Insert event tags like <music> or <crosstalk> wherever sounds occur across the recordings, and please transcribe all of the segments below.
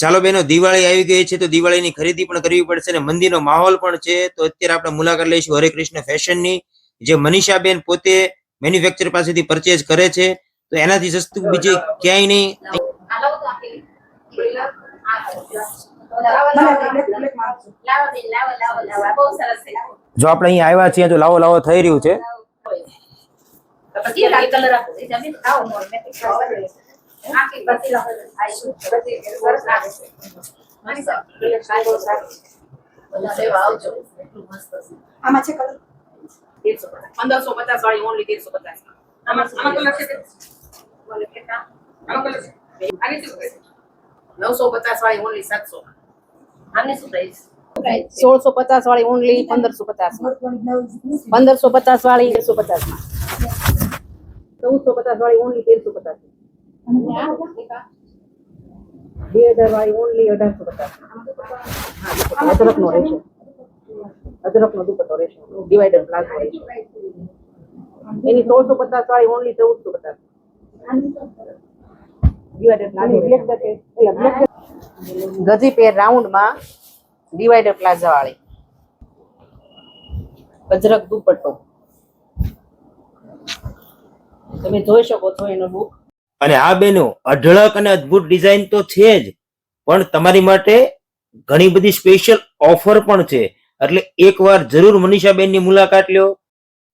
ચાલો બેનો, દિવાળી આવી ગઈ છે તો દિવાળીની ખરીદી પણ કરવી પડશે અને મંદિરનો માહોલ પણ છે તો અત્યારે આપણે મુલાકાત લઈશું હરે કૃષ્ણ ફેશનની, જે મનીષાબેન પોતે મેન્યુફેક્ચર પાસેથી પરચેઝ કરે છે. તો એનાથી સસ્તું બીજે ક્યાંય નહીં. જો આપણે અહીંયા આવ્યા છીએ તો લાવો લાવો થઈ રહ્યું છે. પંદરસો પચાસ વાળી ઓનલી નવસો પચાસ વાળી ઓનલી સાતસો સોળસો પચાસ વાળી ઓનલી પંદરસો પચાસ પંદરસો પચાસ વાળી એકસો પચાસમાં. ચૌદસો પચાસ વાળી ઓનલી તેરસો પચાસ દુપટ્ટો રહેશે ડિવાઈડર પ્લાઝો રહેશે એની સોળસો પચાસ વાળી ઓનલી ચૌદસો પચાસ ગજી પેર રાઉન્ડમાં ડિવાઈડર પ્લાઝા વાળી અજરક દુપટ્ટો તમે જોઈ શકો છો એનો લુક અને આ બેનો અઢળક અને અદ્ભુત ડિઝાઇન તો છે જ પણ તમારી માટે ઘણી બધી સ્પેશિયલ ઓફર પણ છે. એટલે એકવાર જરૂર મનીષાબેનની મુલાકાત લ્યો.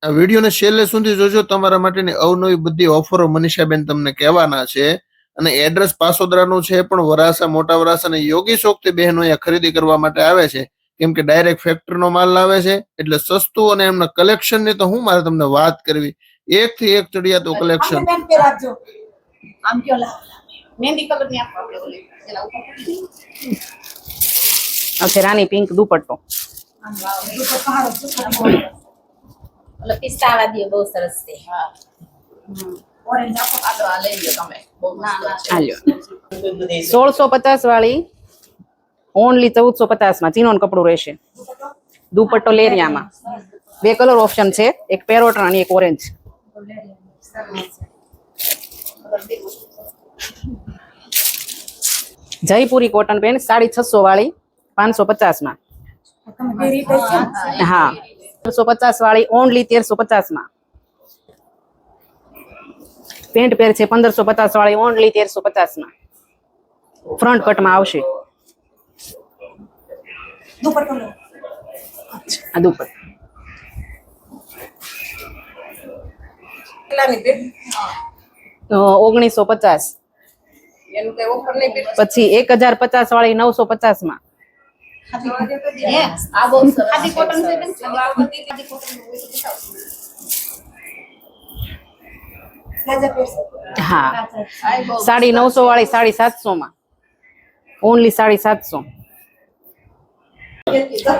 આ વિડીયોને છેલ્લે સુધી જોજો તમારા માટેની અવનવી બધી ઓફરો મનીષાબેન તમને કહેવાના છે. અને એડ્રેસ પાસોદરાનું છે પણ વરાસા મોટા વરાસા અને યોગી શોખથી બહેનો અહીંયા ખરીદી કરવા માટે આવે છે. કેમ કે ડાયરેક્ટ ફેક્ટરીનો માલ લાવે છે એટલે સસ્તું અને એમના કલેક્શનની તો હું મારે તમને વાત કરવી. એક થી એક ચડિયાતું કલેક્શન આમને બેન પે રાખજો આમ કયો લાવ મહેંદી કલરની આપો આપણે ઓલી પેલા ઉપર ઓકે રાની પિંક દુપટ્ટો દુપટ્ટો હારો છે ઓલો પિસ્તાવા દે બહુ સરસ છે ઓરેન્જ આપો આ આ લઈ લો તમે બહુ મસ્ત છે સોળસો પચાસ વાળી ઓનલી ચૌદસો પચાસમાં ચીનોન કપડું રહેશે દુપટ્ટો લેરિયામાં બે કલર ઓપ્શન છે એક પેરોટન અને એક orange Jaipuri cotton pant sari છસો વાળી, પાંચસો પચાસમાં તમે બે રીતે છે ને? હા, તેરસો પચાસ વાળી ઓનલી તેરસો પચાસમાં પેન્ટ પેર છે પંદરસો પચાસ વાળી ઓનલી તેરસો પચાસમાં ફ્રન્ટ કટમાં આવશે. આ દુપટ્ટો. ઓગણીસો પચાસ એનું કઈ ઓફર નહીં બેન પછી એક હજાર પચાસ વાળી નવસો પચાસમાં હે. આ બહુ સરસ ખાદી કોટન છે બેન ખાદી કોટન રાજા પેર હા સાડી નવસો વાળી સાડી સાતસો માં ઓનલી સાડી સાતસો.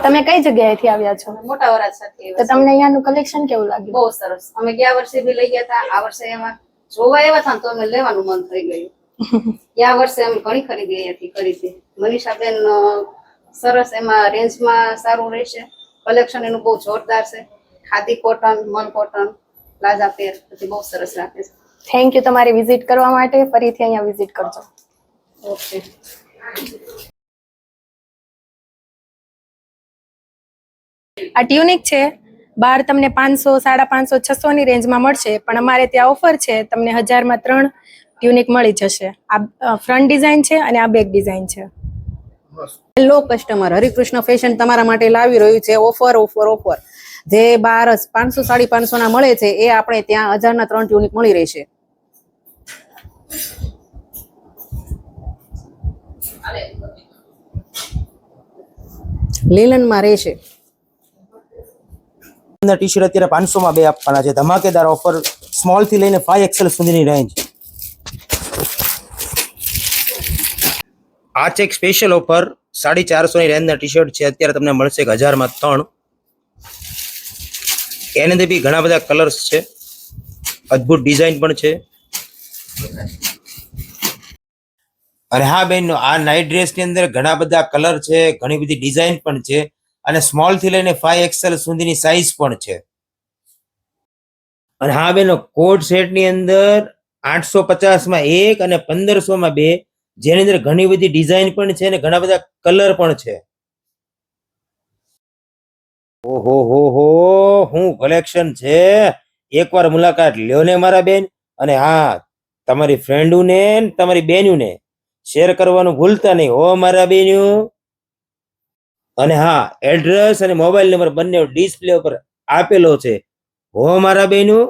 તમે કઈ જગ્યાએથી આવ્યા છો? મોટા વરાજ સાથે તો તમને અહીંયાનું કલેક્શન કેવું લાગ્યું? બહુ સરસ. અમે ગયા વર્ષે બી લઈ ગયા હતા. આ વર્ષે એમાં જોવા આવ્યા હતા તો અમે લેવાનું મન થઈ ગયું. <laughs> ગયા વર્ષે અમે ઘણી ખરીદી અહીંયાથી કરી હતી મનીષાબેન સરસ એમાં રેન્જમાં સારું રહેશે. કલેક્શન એનું બહુ જોરદાર છે. ખાદી કોટન મન કોટન પ્લાઝા પેર બધી બહુ સરસ રાખે છે. થેન્ક યુ તમારી વિઝિટ કરવા માટે. ફરીથી અહીંયા વિઝિટ કરજો. ઓકે. આ ટ્યુનિક છે. બહાર તમને પાંચસો, સાડા પાંચસો, છસો ની રેન્જમાં મળશે, પણ અમારે ત્યાં ઓફર છે, તમને હજારમાં ત્રણ ટ્યુનિક મળી જશે. આ ફ્રન્ટ ડિઝાઇન છે અને આ બેક ડિઝાઇન છે. હેલો કસ્ટમર હરિકૃષ્ણ ફેશન તમારા માટે લાવી રહ્યું છે. Offer offer offer. જે બાર પાંચસો, સાડી પાંચસો ના મળે છે, એ આપણે ત્યાં હજારના ત્રણ યુનિક મળી રહેશે લીલનમાં રહેશે. ટી શર્ટ અત્યારે પાંચસો માં બે આપવાના છે. ધમાકેદાર ઓફર સ્મોલથી લઈને ફાઈવ એક્સેલ સુધીની રેન્જ આ છે એક સ્પેશિયલ ઓફર સાડી ચારસો ની રેન્જના ટી શર્ટ છે. અત્યારે તમને મળશે એક હજારમાં ત્રણ. એની અંદર બી ઘણા બધા કલર્સ છે. અદ્ભુત ડિઝાઇન પણ છે. અને હા બેન આ નાઇટ ડ્રેસની અંદર ઘણા બધા કલર છે. ઘણી બધી ડિઝાઇન પણ છે. અને સ્મોલથી લઈને ફાઈવ એક્સેલ સુધીની સાઇઝ પણ છે. અને હા બેનો કોટ સેટની અંદર આઠસો પચાસમાં એક અને પંદરસો માં બે, જેની અંદર ઘણી બધી ડિઝાઇન પણ છે અને ઘણા બધા કલર પણ છે. ઓહો, હો હો, હું કલેક્શન છે. એકવાર મુલાકાત લ્યો ને મારા બેન. અને હા, તમારી ફ્રેન્ડુને તમારી બેન્યુને શેર કરવાનું ભૂલતા નહીં હો મારા બેન્યુ અને હા એડ્રેસ અને મોબાઈલ નંબર બંને ડિસ્પ્લે ઉપર આપેલો છે. હો મારા બેન્યુ